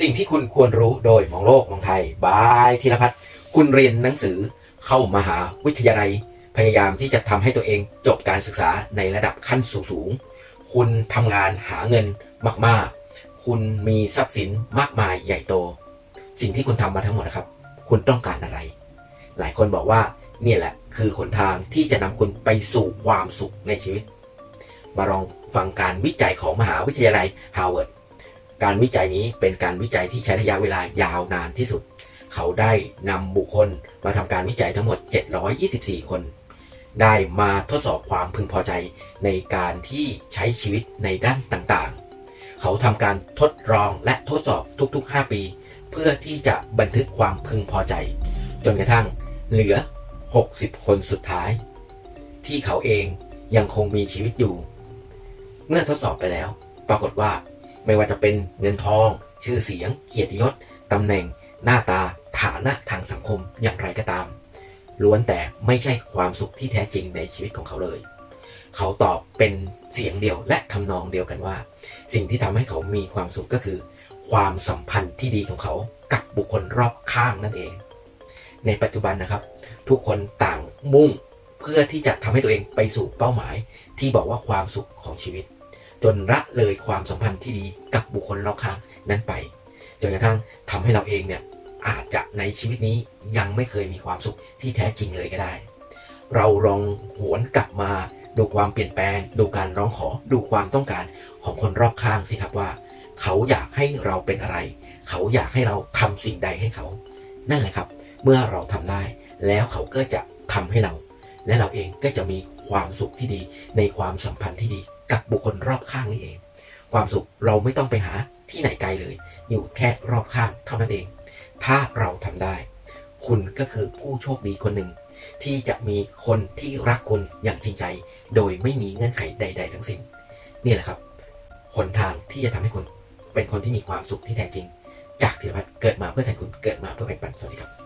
สิ่งที่คุณควรรู้โดยมองโลกมองไทยบายธีรพัฒน์คุณเรียนหนังสือเข้ามหาวิทยาลัย พยายามที่จะทำให้ตัวเองจบการศึกษาในระดับขั้นสูงๆคุณทำงานหาเงินมากๆ คุณมีทรัพย์สินมากมายใหญ่โต สิ่งที่คุณทำมาทั้งหมดนะครับ คุณต้องการอะไร หลายคนบอกว่าเนี่ยแหละคือหนทางที่จะนำคุณไปสู่ความสุขในชีวิต มาลองฟังการวิจัยของมหาวิทยาลัยฮาร์วาร์ด การวิจัยนี้เป็นการวิจัยที่ใช้ระยะเวลายาวนานที่สุด เขาได้นำบุคคลมาทำการวิจัยทั้งหมด 724 คน ได้มาทดสอบความพึงพอใจในการที่ใช้ชีวิตในด้านต่างๆ เขาทำการทดลองและทดสอบทุกๆ 5 ปี เพื่อที่จะบันทึกความพึงพอใจ จนกระทั่งเหลือ 60 คนสุดท้าย ที่เขาเองยังคงมีชีวิตอยู่ เมื่อทดสอบไปแล้ว ปรากฏว่า ไม่ว่าจะเป็นเงินทอง ชื่อเสียง เกียรติยศตำแหน่ง หน้าตา ฐานะทางสังคมอย่างไรก็ตาม ล้วนแต่ไม่ใช่ความสุขที่แท้จริงในชีวิตของเขาเลย เขาตอบเป็นเสียงเดียวและทำนองเดียวกันว่า สิ่งที่ทำให้เขามีความสุขก็คือ ความสัมพันธ์ที่ดีของเขากับบุคคลรอบข้างนั่นเอง ในปัจจุบันนะครับ ทุกคนต่างมุ่งเพื่อที่จะทำให้ตัวเองไปสู่เป้าหมายที่บอกว่าความสุขของชีวิต จนละเลยความสัมพันธ์ที่ดีกับบุคคลรอบข้างนั้นไปจนกระทั่งทำให้เราเองเนี่ยอาจจะในชีวิตนี้ยังไม่เคยมีความสุขที่แท้จริงเลยก็ได้ เราลองหวนกลับมาดูความเปลี่ยนแปลง ดูการร้องขอดูความต้องการของคนรอบข้างสิครับว่า เขาอยากให้เราเป็นอะไร เขาอยากให้เราทำสิ่งใดให้เขา นั่นแหละครับ เมื่อเราทำได้ แล้วเขาก็จะทำให้เรา และเราเองก็จะมีความสุขที่ดีในความสัมพันธ์ที่ดี กับบุคคลรอบข้างนี่เอง ความสุขเราไม่ต้องไปหาที่ไหนไกลเลย อยู่แค่รอบข้างเท่านั้นเอง ถ้าเราทำได้ คุณก็คือผู้โชคดีคนหนึ่ง ที่จะมีคนที่รักคุณอย่างจริงใจ โดยไม่มีเงื่อนไขใด ๆ ทั้งสิ้น นี่แหละครับหนทางที่จะทำให้คุณเป็นคนที่มีความสุขที่แท้จริง จากธีรพัฒน์เกิดมาเพื่อแทนคุณเกิดมาเพื่อแบ่งปันสวัสดีครับ